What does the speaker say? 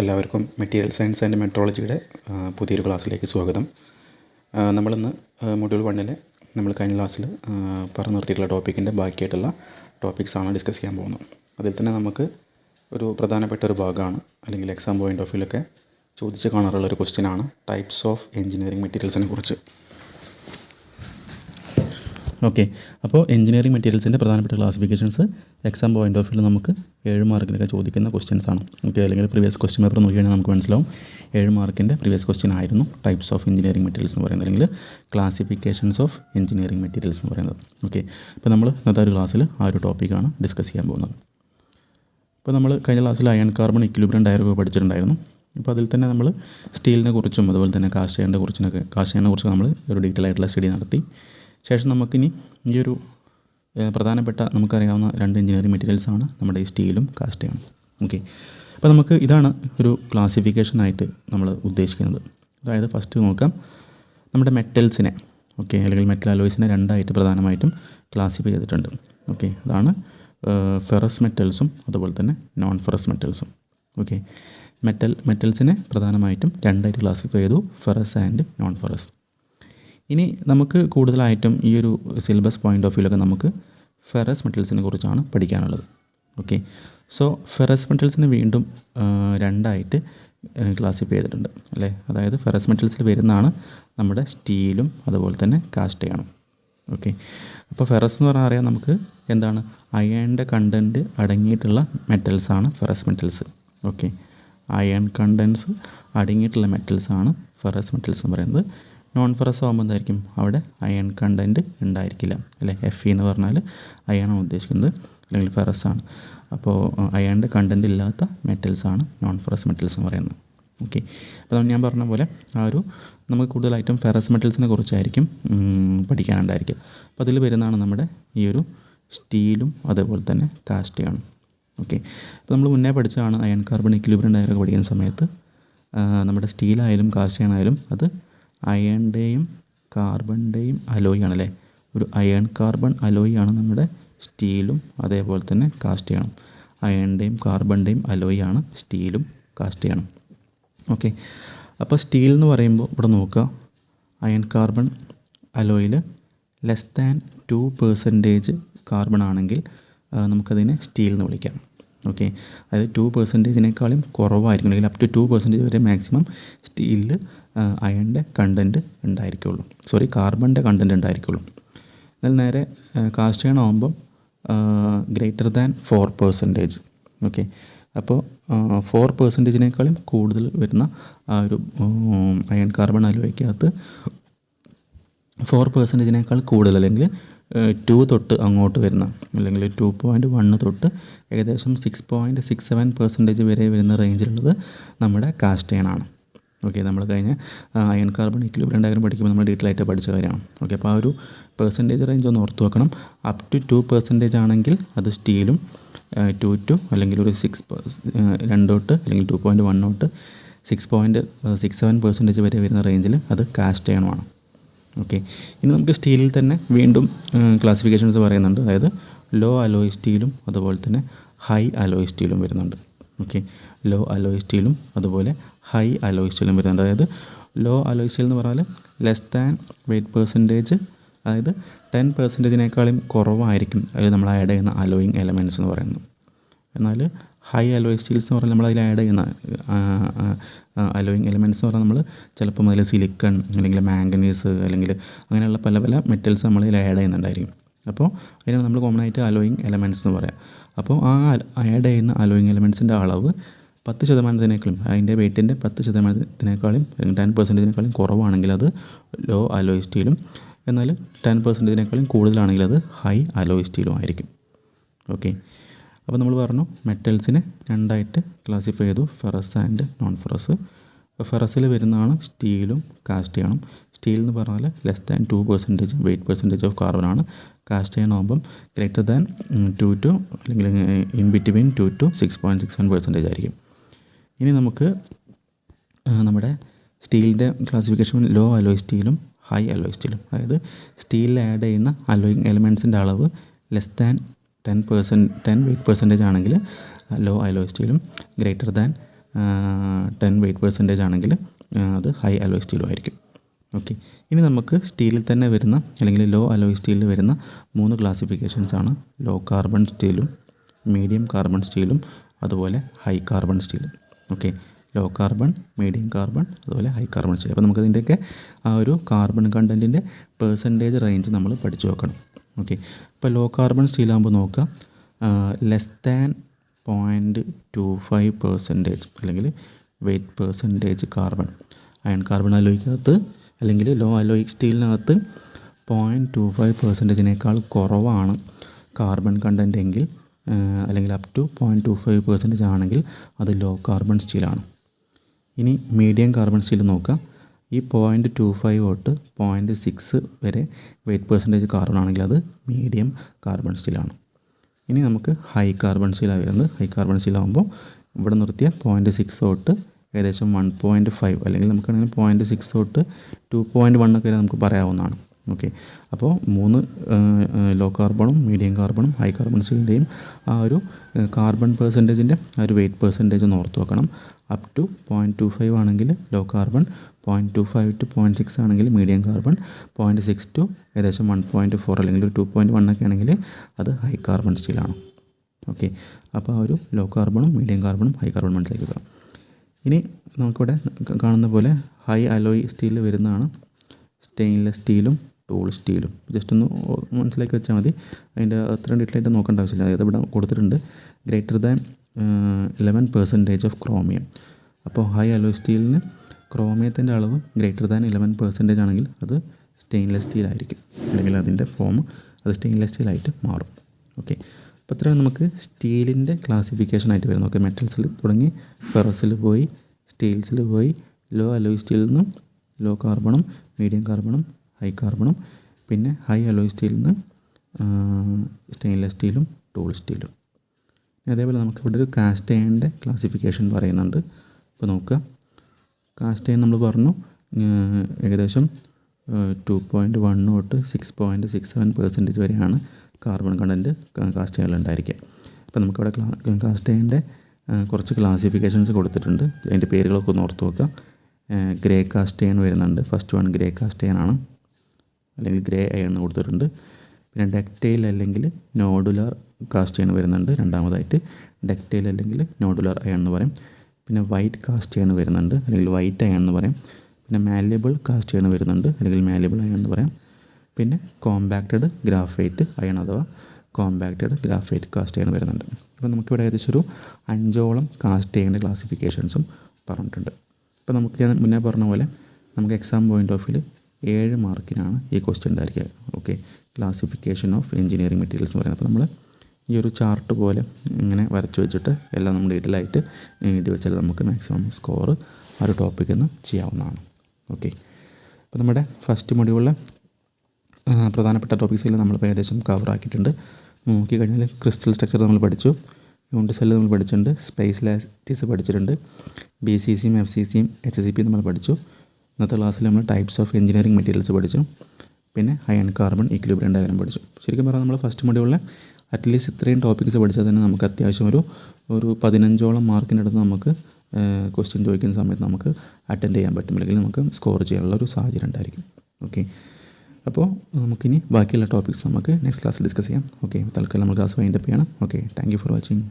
എല്ലാവർക്കും material science and മെട്രോളജിയുടെ പുതിയൊരു ക്ലാസ്സിലേക്ക് സ്വാഗതം. നമ്മളിന്ന് മൊഡ്യൂൾ വണ്ണിലെ നമ്മൾ കഴിഞ്ഞ ക്ലാസ്സിൽ പറഞ്ഞു നിർത്തിയിട്ടുള്ള ടോപ്പിക്കിന്റെ ബാക്കിയായിട്ടുള്ള ടോപ്പിക്സാണ് ഡിസ്കസ് ചെയ്യാൻ പോകുന്നത്. അതിൽ തന്നെ നമുക്ക് ഒരു പ്രധാനപ്പെട്ട ഒരു ഭാഗമാണ് അല്ലെങ്കിൽ എക്സാം പോയിന്റ് ഓഫ് വ്യൂലൊക്കെ ചോദിച്ച് കാണാറുള്ള ഒരു ക്വസ്റ്റ്യനാണ് ടൈപ്സ് ഓഫ് എഞ്ചിനീയറിംഗ് മെറ്റീരിയൽസിനെ കുറിച്ച്. ഓക്കെ. അപ്പോൾ എഞ്ചിനീയറിംഗ് മെറ്റീരിയൽസിന്റെ പ്രധാനപ്പെട്ട classifications exam point of view നമുക്ക് ഏഴ് മാർക്കിനൊക്കെ ചോദിക്കുന്ന ക്വസ്റ്റ്യൻസ് ആണ്. ഓക്കെ അല്ലെങ്കിൽ പ്രീവിയസ് ക്വസ്റ്റ്യൻ പേപ്പർ നോക്കിയാണെങ്കിൽ നമുക്ക് മനസ്സിലാവും. ഏഴ് മാർക്കിന്റെ പ്രീവിയസ് ക്വസ്റ്റ്യൻ ആയിരുന്നു ടൈപ്സ് ഓഫ് എഞ്ചിനീയറിംഗ് മെറ്റീരിയൽസ് എന്ന് പറയുന്നത് അല്ലെങ്കിൽ ക്ലാസിഫിക്കേഷൻസ് ഓഫ് എഞ്ചിനീയറിംഗ് മെറ്റീരിയൽസ് എന്ന് പറയുന്നത്. ഓക്കെ അപ്പോൾ നമ്മൾ ഇന്നത്തെ ഒരു ക്ലാസ്സിൽ ആ ഒരു ടോപ്പിക്കാണ് ഡിസ്കസ് ചെയ്യാൻ പോകുന്നത്. ഇപ്പോൾ നമ്മൾ കഴിഞ്ഞ ക്ലാസ്സിൽ അയൺ കാർബൺ ഇക്വിലിബ്രിയം ഡയറൊക്കെ പഠിച്ചിട്ടുണ്ടായിരുന്നു. ഇപ്പോൾ അതിൽ തന്നെ നമ്മൾ സ്റ്റീലിനെ കുറിച്ചും അതുപോലെ തന്നെ കാസ്റ്റയറിനെ കുറിച്ചിനൊക്കെ കാസ്റ്റയറിനെ കുറിച്ച് നമ്മൾ ഒരു ഡീറ്റെയിൽ ആയിട്ടുള്ള സ്റ്റഡി നടത്തി. ശേഷം നമുക്കിനി ഈ ഒരു പ്രധാനപ്പെട്ട നമുക്കറിയാവുന്ന രണ്ട് എഞ്ചിനീയറിംഗ് മെറ്റീരിയൽസ് ആണ് നമ്മുടെ ഈ സ്റ്റീലും കാസ്റ്റയും ഓക്കെ. അപ്പോൾ നമുക്ക് ഇതാണ് ഒരു ക്ലാസിഫിക്കേഷനായിട്ട് നമ്മൾ ഉദ്ദേശിക്കുന്നത്. അതായത് ഫസ്റ്റ് നോക്കാം. നമ്മുടെ മെറ്റൽസിനെ ഓക്കെ അല്ലെങ്കിൽ മെറ്റൽ അലോയ്സിനെ രണ്ടായിട്ട് പ്രധാനമായിട്ടും ക്ലാസിഫൈ ചെയ്തിട്ടുണ്ട്. ഓക്കെ അതാണ് ഫെറസ് മെറ്റൽസും അതുപോലെ തന്നെ നോൺ ഫെറസ് മെറ്റൽസും ഓക്കെ. മെറ്റൽ മെറ്റൽസിനെ പ്രധാനമായിട്ടും രണ്ടായിട്ട് ക്ലാസിഫൈ ചെയ്തു ഫെറസ് ആൻഡ് നോൺ ഫെറസ് ഇനി നമുക്ക് കൂടുതലായിട്ടും ഈ ഒരു സിലബസ് പോയിന്റ് ഓഫ് വ്യൂലൊക്കെ നമുക്ക് ഫെറസ് മെറ്റൽസിനെ കുറിച്ചാണ് പഠിക്കാനുള്ളത്. ഓക്കെ സോ ഫെറസ് മെറ്റൽസിനെ വീണ്ടും രണ്ടായിട്ട് ക്ലാസിഫൈ ചെയ്തിട്ടുണ്ട്. അല്ലേ? അതായത് ഫെറസ് മെറ്റൽസിൽ വരുന്നതാണ് നമ്മുടെ സ്റ്റീലും അതുപോലെ തന്നെ കാസ്റ്റയാണ് ഓക്കെ അപ്പോൾ ഫെറസ് എന്ന് പറഞ്ഞാൽ അറിയാം നമുക്ക് എന്താണ്? അയണിന്റെ കണ്ടന്റ് അടങ്ങിയിട്ടുള്ള മെറ്റൽസാണ് ferrous metals okay iron contents അടങ്ങിയിട്ടുള്ള മെറ്റൽസാണ് ഫെറസ് മെറ്റൽസ് എന്ന് പറയുന്നത്. നോൺ ഫെറസ് ആകുമ്പോൾ എന്തായിരിക്കും അവിടെ അയൺ കണ്ടന്റ് ഉണ്ടായിരിക്കില്ല. അല്ലേ? എഫ് ഇ എന്ന് പറഞ്ഞാൽ അയണാണ് ഉദ്ദേശിക്കുന്നത്. അല്ലെങ്കിൽ ഫെറസ് ആണ്. അപ്പോൾ അയണിന്റെ കണ്ടന്റ് ഇല്ലാത്ത മെറ്റൽസ് ആണ് നോൺ ഫെറസ് മെറ്റൽസ് എന്ന് പറയുന്നത്. ഓക്കെ അപ്പോൾ ഞാൻ പറഞ്ഞ പോലെ ആ ഒരു നമുക്ക് കൂടുതലായിട്ടും ഫെറസ് മെറ്റൽസിനെ കുറിച്ചായിരിക്കും പഠിക്കാനുണ്ടായിരിക്കുക. പഠിക്കാനുണ്ടായിരിക്കും അപ്പോൾ അതിൽ വരുന്നതാണ് നമ്മുടെ ഈ ഒരു സ്റ്റീലും അതേപോലെ തന്നെ കാസ്റ്റിയാണ് ഓക്കെ അപ്പോൾ നമ്മൾ മുന്നേ പഠിച്ചതാണ് അയൺ കാർബൺ ഇക്വിലിബ്രിയം ഡയറൊക്കെ പഠിക്കുന്ന സമയത്ത് നമ്മുടെ സ്റ്റീലായാലും കാസ്റ്റിയാണായാലും അത് അയണിന്റെയും കാർബണിന്റെയും അലോയ് ആണല്ലേ ഒരു അയൺ കാർബൺ അലോയ് ആണ് നമ്മുടെ സ്റ്റീലും അതേപോലെ തന്നെ കാസ്റ്റ് ചെയ്യണം. അയണിന്റെയും കാർബണിന്റെയും അലോയ് ആണ് സ്റ്റീലും കാസ്റ്റ് ചെയ്യണം. ഓക്കെ. അപ്പോൾ സ്റ്റീൽ എന്ന് പറയുമ്പോൾ ഇവിടെ നോക്കുക. Iron carbon അലോയിൽ less than two percentage carbon ആണെങ്കിൽ നമുക്കതിനെ സ്റ്റീൽ എന്ന് വിളിക്കാം. ഓക്കെ. അതായത് ടു പേഴ്സന്റേജിനേക്കാളും കുറവായിരിക്കും. അല്ലെങ്കിൽ അപ് ടു ടു പേഴ്സന്റേജ് വരെ മാക്സിമം സ്റ്റീലിൽ അയണിന്റെ കണ്ടന്റ് ഉണ്ടായിരിക്കുള്ളൂ. സോറി കാർബണിന്റെ കണ്ടന്റ് ഉണ്ടായിരിക്കുള്ളൂ. എന്നാൽ നേരെ കാസ്റ്റ് അയൺ ആകുമ്പം greater than four percentage okay അപ്പോൾ ഫോർ പെർസെന്റേജിനേക്കാളും കൂടുതൽ വരുന്ന ആ ഒരു അയൺ കാർബൺ അലോയ്ക്കകത്ത് ഫോർ പെർസെന്റേജിനേക്കാൾ കൂടുതൽ അല്ലെങ്കിൽ ടു തൊട്ട് അങ്ങോട്ട് വരുന്ന അല്ലെങ്കിൽ ടു പോയിന്റ് വണ്ണ് തൊട്ട് ഏകദേശം six point six seven percentage വരെ വരുന്ന റേഞ്ചിലുള്ളത് നമ്മുടെ കാസ്റ്റേൺ ആണ് ഓക്കെ നമ്മൾ കഴിഞ്ഞ അയൺ കാർബൺ ഇക്വിലിബ്രിയം ഡയഗ്രം പഠിക്കുമ്പോൾ നമ്മൾ ഡീറ്റെയിൽ ആയിട്ട് പഠിച്ച കാര്യമാണ്. ഓക്കെ അപ്പോൾ ആ ഒരു പെർസെന്റേജ് റേഞ്ച് ഒന്ന് ഓർത്ത് വെക്കണം. അപ് ടു ടു പെർസെന്റേജ് ആണെങ്കിൽ അത് സ്റ്റീലും ടു ടു അല്ലെങ്കിൽ ഒരു സിക്സ് രണ്ട് തൊട്ട് അല്ലെങ്കിൽ ടു പോയിന്റ് വൺ തൊട്ട് six point six seven percentage വരെ വരുന്ന റേഞ്ചിൽ അത് കാസ്റ്റ് ചെയ്യണമാണ്. ഓക്കെ ഇനി നമുക്ക് സ്റ്റീലിൽ തന്നെ വീണ്ടും ക്ലാസിഫിക്കേഷൻസ് പറയുന്നുണ്ട്. അതായത് ലോ അലോയ് സ്റ്റീലും അതുപോലെ തന്നെ ഹൈ അലോയ് സ്റ്റീലും വരുന്നുണ്ട്. ഓക്കെ ലോ അലോയ് സ്റ്റീലും അതുപോലെ ഹൈ അലോയ് സ്റ്റീലും വരുന്നുണ്ട്. അതായത് ലോ അലോയ് സ്റ്റീൽ എന്ന് പറഞ്ഞാൽ ലെസ് ദാൻ വെയ്റ്റ് പെർസെന്റേജ് അതായത് ടെൻ പെർസെന്റേജിനേക്കാളും കുറവായിരിക്കും. അതിൽ നമ്മൾ ആഡ് ചെയ്യുന്ന അലോയിങ് എലമെന്റ്സ് എന്ന് പറയുന്നത്. എന്നാൽ ഹൈ അലോയ് സ്റ്റീൽസ് എന്ന് പറഞ്ഞാൽ നമ്മൾ അതിൽ ആഡ് ചെയ്യുന്ന അലോയിങ് എലമെന്റ്സ് എന്ന് പറഞ്ഞാൽ നമ്മൾ ചിലപ്പം അതിൽ സിലിക്കൺ അല്ലെങ്കിൽ മാംഗനീസ് അല്ലെങ്കിൽ അങ്ങനെയുള്ള പല പല മെറ്റൽസ് നമ്മൾ ഇതിൽ ആഡ് ചെയ്യുന്നുണ്ടായിരിക്കും. അപ്പോൾ അതിനാണ് നമ്മൾ കോമൺ ആയിട്ട് അലോയിങ് എലമെന്റ്സ് എന്ന് പറയാം. അപ്പോൾ ആ ആഡ് ചെയ്യുന്ന അലോയിങ് എലമെന്റ്സിന്റെ അളവ് പത്ത് ശതമാനത്തിനേക്കാളും അതിന്റെ വെയിറ്റിന്റെ പത്ത് ശതമാനത്തിനേക്കാളും ടെൻ പെർസെന്റേജിനേക്കാളും കുറവാണെങ്കിൽ അത് ലോ അലോയ് സ്റ്റീലും എന്നാൽ ടെൻ പെർസെന്റേജിനേക്കാളും കൂടുതലാണെങ്കിൽ അത് ഹൈ അലോയ് സ്റ്റീലും ആയിരിക്കും. ഓക്കെ അപ്പോൾ നമ്മൾ പറഞ്ഞു മെറ്റൽസിനെ രണ്ടായിട്ട് ക്ലാസിഫൈ ചെയ്തു ഫെറസ് ആൻഡ് നോൺ ഫെറസ് ഫെറസിൽ വരുന്നതാണ് സ്റ്റീലും കാസ്റ്റ് ചെയ്യണം. സ്റ്റീൽ എന്ന് പറഞ്ഞാൽ less than two percentage weight percentage of carbon ആണ്. കാസ്റ്റയൺ ആകുമ്പം ഗ്രേറ്റർ ദാൻ ടു ടു അല്ലെങ്കിൽ in between two to six point six one percentage ആയിരിക്കും. ഇനി നമുക്ക് നമ്മുടെ സ്റ്റീലിന്റെ ക്ലാസിഫിക്കേഷൻ ലോ അലോയ് സ്റ്റീലും ഹൈ അലോയ് സ്റ്റീലും. അതായത് സ്റ്റീലിൽ ആഡ് ചെയ്യുന്ന അലോയിങ് എലിമെൻസിന്റെ അളവ് less than ten percent ten weight percentage ആണെങ്കിൽ low alloy സ്റ്റീലും greater than ten weight percentage ആണെങ്കിൽ അത് ഹൈ അലോയ് സ്റ്റീലും ആയിരിക്കും. ഓക്കെ. ഇനി നമുക്ക് സ്റ്റീലിൽ തന്നെ വരുന്ന അല്ലെങ്കിൽ ലോ അലോയ് സ്റ്റീലിൽ വരുന്ന മൂന്ന് ക്ലാസിഫിക്കേഷൻസ് ആണ്. ലോ കാർബൺ സ്റ്റീലും മീഡിയം കാർബൺ സ്റ്റീലും അതുപോലെ high carbon സ്റ്റീലും. Okay. Low carbon medium carbon അതുപോലെ ഹൈ കാർബൺ സ്റ്റീൽ. അപ്പോൾ നമുക്കതിന്റെയൊക്കെ ആ ഒരു കാർബൺ കണ്ടന്റിന്റെ പെർസെന്റേജ് റേഞ്ച് നമ്മൾ പഠിച്ചു നോക്കണം ഓക്കെ. അപ്പോൾ ലോ കാർബൺ സ്റ്റീലാകുമ്പോൾ നോക്കുക. Less than point two five percentage അല്ലെങ്കിൽ weight percentage carbon iron carbon അലോയ്ക്കകത്ത് അല്ലെങ്കിൽ ലോ അലോയിക് സ്റ്റീലിനകത്ത് പോയിന്റ് ടു ഫൈവ് പെർസെന്റേജിനേക്കാൾ കുറവാണ് കാർബൺ കണ്ടന്റ് എങ്കിൽ അല്ലെങ്കിൽ up to point two five percentage ആണെങ്കിൽ അത് ലോ കാർബൺ സ്റ്റീലാണ് ഇനി മീഡിയം കാർബൺ സ്റ്റീൽ നോക്കുക ഈ പോയിന്റ് ടു ഫൈവ് തൊട്ട് പോയിന്റ് സിക്സ് വരെ വെയ്റ്റ് പെർസെന്റേജ് കാർബൺ ആണെങ്കിൽ അത് മീഡിയം കാർബൺ സ്റ്റീലാണ് ഇനി നമുക്ക് ഹൈ കാർബൺ സ്റ്റീലാണ് വരുന്നത്. ഹൈ കാർബൺ സ്റ്റീലാകുമ്പോൾ ഇവിടെ നിർത്തിയ പോയിന്റ് സിക്സ് തൊട്ട് ഏകദേശം വൺ പോയിന്റ് ഫൈവ് അല്ലെങ്കിൽ നമുക്കാണെങ്കിൽ പോയിന്റ് സിക്സ് തൊട്ട് ടു പോയിന്റ് വൺ ഒക്കെ നമുക്ക് പറയാവുന്നതാണ്. ഓക്കെ അപ്പോൾ മൂന്ന് ലോ കാർബണും മീഡിയം കാർബണും ഹൈ കാർബൺ സ്റ്റീലിന്റെയും ആ ഒരു കാർബൺ പെർസെന്റേജിന്റെ ആ ഒരു വെയിറ്റ് പെർസെന്റേജ് ഒന്ന് ഓർത്ത് വെക്കണം. Up to point two five ആണെങ്കിൽ low carbon point two five to point six ആണെങ്കിൽ medium carbon point six to ഏകദേശം വൺ പോയിന്റ് ഫോർ അല്ലെങ്കിൽ ഒരു ടു പോയിന്റ് വൺ ഒക്കെ ആണെങ്കിൽ അത് ഹൈ കാർബൺ സ്റ്റീലാണ് ഓക്കെ അപ്പോൾ ആ ഒരു ലോ കാർബണും മീഡിയം കാർബണും ഹൈ കാർബൺ മനസ്സിലാക്കുക ഇനി നമുക്കിവിടെ കാണുന്ന പോലെ ഹൈ അലോയ് സ്റ്റീൽ വരുന്നതാണ്. സ്റ്റെയിൻലെസ് സ്റ്റീലും ടൂൾ സ്റ്റീലും ജസ്റ്റ് ഒന്ന് മനസ്സിലാക്കി വെച്ചാൽ മതി. അതിന്റെ അത്രയും ഡീറ്റെയിൽ ആയിട്ട് നോക്കേണ്ട ആവശ്യമില്ല. അതായത് ഇവിടെ കൊടുത്തിട്ടുണ്ട്. Greater than eleven percentage of chromium അപ്പോൾ ഹൈ അലോ സ്റ്റീലിന് ക്രോമിയത്തിന്റെ അളവ് ഗ്രേറ്റർ ദാൻ ഇലവൻ പെർസെന്റേജ് ആണെങ്കിൽ അത് സ്റ്റെയിൻലെസ് സ്റ്റീൽ ആയിരിക്കും. അല്ലെങ്കിൽ അതിന്റെ ഫോം അത് സ്റ്റെയിൻലെസ് സ്റ്റീലായിട്ട് മാറും. ഓക്കെ അപ്പോൾ ഇത്രയും നമുക്ക് സ്റ്റീലിന്റെ ക്ലാസിഫിക്കേഷൻ ആയിട്ട് വരുന്നത്. ഓക്കെ മെറ്റൽസിൽ തുടങ്ങി ഫെറസിൽ പോയി സ്റ്റീൽസിൽ പോയി ലോ അലോയ് സ്റ്റീലിൽ നിന്നും ലോ കാർബണും മീഡിയം കാർബണും ഹൈ കാർബണും പിന്നെ ഹൈ അലോയ് സ്റ്റീലിൽ നിന്ന് സ്റ്റെയിൻലെസ് സ്റ്റീലും ടൂൾ സ്റ്റീലും അതേപോലെ നമുക്കിവിടെ ഒരു കാസ്റ്റ് അയണിന്റെ ക്ലാസിഫിക്കേഷൻ പറയുന്നുണ്ട്. ഇപ്പോൾ നോക്കുക. കാസ്റ്റ് അയൺ നമ്മൾ പറഞ്ഞു ഏകദേശം ടു പോയിന്റ് വൺ തൊട്ട് six point six seven percentage വരെയാണ് കാർബൺ കണ്ടന്റ് കാസ്റ്റ് അയണിൽ ഉണ്ടായിരിക്കുക. അപ്പോൾ നമുക്കിവിടെ കാസ്റ്റ് അയണിന്റെ കുറച്ച് ക്ലാസിഫിക്കേഷൻസ് കൊടുത്തിട്ടുണ്ട്. അതിന്റെ പേരുകളൊക്കെ ഒന്ന് ഓർത്ത് നോക്കുക. ഗ്രേ കാസ്റ്റ് അയൺ വരുന്നുണ്ട്. First one grey cast iron ആണ്. അല്ലെങ്കിൽ ഗ്രേ അയൺ എന്ന് കൊടുത്തിട്ടുണ്ട്. പിന്നെ ഡെക്റ്റൈൽ അല്ലെങ്കിൽ നോഡുലാർ കാസ്റ്റ് അയൺ വരുന്നുണ്ട് രണ്ടാമതായിട്ട്. ഡെക്റ്റൈൽ അല്ലെങ്കിൽ നോഡുലാർ അയൺ എന്ന് പറയും. പിന്നെ വൈറ്റ് കാസ്റ്റ് അയൺ വരുന്നുണ്ട് അല്ലെങ്കിൽ വൈറ്റ് അയൺ എന്ന് പറയും. പിന്നെ മാലിയബിൾ കാസ്റ്റ് അയൺ വരുന്നുണ്ട് അല്ലെങ്കിൽ മാലിയബിൾ അയൺ എന്ന് പറയാം. പിന്നെ കോമ്പാക്റ്റഡ് ഗ്രാഫൈറ്റ് അയൺ അഥവാ കോമ്പാക്റ്റഡ് ഗ്രാഫൈറ്റ് കാസ്റ്റ് അയൺ വരുന്നുണ്ട്. അപ്പോൾ നമുക്കിവിടെ ഏകദേശം ഒരു അഞ്ചോളം കാസ്റ്റ് അയണിന്റെ ക്ലാസിഫിക്കേഷൻസും പറഞ്ഞിട്ടുണ്ട്. അപ്പോൾ നമുക്ക് ഞാൻ മുന്നേ പറഞ്ഞ പോലെ നമുക്ക് എക്സാം പോയിന്റ് ഓഫ് വ്യൂ ഏഴ് മാർക്കിനാണ് ഈ ക്വസ്റ്റ്യൻ ഉണ്ടായിരിക്കുക. Okay classification of engineering materials എന്ന് പറയുന്നത്. അപ്പോൾ നമ്മൾ ഈ ഒരു ചാർട്ട് പോലെ ഇങ്ങനെ വരച്ച് വെച്ചിട്ട് എല്ലാം നമ്മൾ ഡീറ്റെയിൽ ആയിട്ട് എഴുതി വെച്ചാൽ നമുക്ക് മാക്സിമം സ്കോർ ആ ഒരു ടോപ്പിക്കിൽ നിന്ന് ചെയ്യാവുന്നതാണ്. ഓക്കെ അപ്പോൾ നമ്മുടെ ഫസ്റ്റ് മൊഡ്യൂളിലെ പ്രധാനപ്പെട്ട ടോപ്പിക്സിൽ നമ്മളിപ്പോൾ ഏകദേശം കവർ ആക്കിയിട്ടുണ്ട്. നോക്കിക്കഴിഞ്ഞാൽ ക്രിസ്റ്റൽ സ്ട്രക്ചർ നമ്മൾ പഠിച്ചു. യൂണിറ്റ് സെല്ല് നമ്മൾ പഠിച്ചിട്ടുണ്ട്. സ്പേസ് ലാറ്റിസ് പഠിച്ചിട്ടുണ്ട് ബി സി സിയും എഫ് സി സിയും എച്ച് സി പിയും നമ്മൾ പഠിച്ചു. ഇന്നത്തെ ക്ലാസ്സിൽ നമ്മൾ ടൈപ്സ് ഓഫ് എഞ്ചിനീയറിംഗ് മെറ്റീരിയൽസ് പഠിച്ചു. പിന്നെ high and carbon equilibrium diagram പഠിച്ചു. ശരിക്കും പറഞ്ഞാൽ നമ്മൾ ഫസ്റ്റ് മൊഡ്യൂളിൽ അറ്റ്ലീസ്റ്റ് ഇത്രയും ടോപ്പിക്സ് പഠിച്ചാൽ തന്നെ നമുക്ക് അത്യാവശ്യം ഒരു ഒരു പതിനഞ്ചോളം അടുത്ത് നമുക്ക് ക്വസ്റ്റ്യൻ ചോദിക്കുന്ന സമയത്ത് നമുക്ക് അറ്റൻഡ് ചെയ്യാൻ പറ്റും. അല്ലെങ്കിൽ നമുക്ക് സ്കോർ ചെയ്യാനുള്ള ഒരു സാഹചര്യം ഉണ്ടായിരിക്കും. ഓക്കെ അപ്പോൾ നമുക്കിനി ബാക്കിയുള്ള ടോപ്പിക്സ് നമുക്ക് നെക്സ്റ്റ് ക്ലാസ്സിൽ ഡിസ്കസ് ചെയ്യാം. ഓക്കെ തൽക്കാലം നമ്മൾ ക്ലാസ് വൈൻഡപ്പ് ചെയ്യണം. Okay thank you for watching